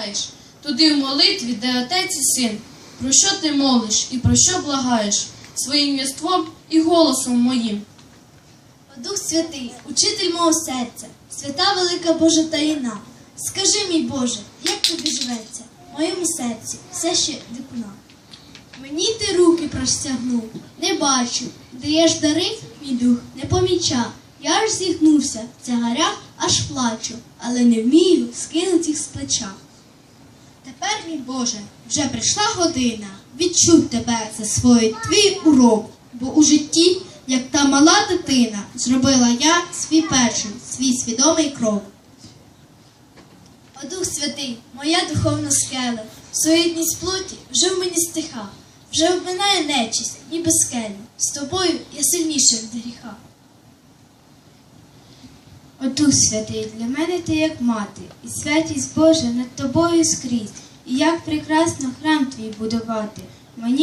сягаєш, туди в молитві, де отець і син. Про що ти молиш і про що благаєш? Своїм єством і голосом моїм. О Дух Святий, учитель мого серця, свята велика Божа таїна. Скажи, мій Боже, як тобі живеться, в моєму серці все ще дикуна. Мені ти руки простягнув, не бачу, даєш дари, мій дух не помічав. Я аж зігнувся, в тягарях аж плачу, але не вмію скинуть їх з плеча. Тепер, мій Боже, вже прийшла година відчув тебе за свій твій урок, бо у житті, як та мала дитина, зробила я свій перший, свій свідомий крок. О Дух Святий, моя духовна скеля, суєтність плоті вже в мені стиха, вже обминає нечість, ніби скелю. З тобою я сильніше від гріха. О Дух Святий, для мене ти як мати, і святість Божа над тобою скрізь, і як прекрасно храм твій будувати. Мені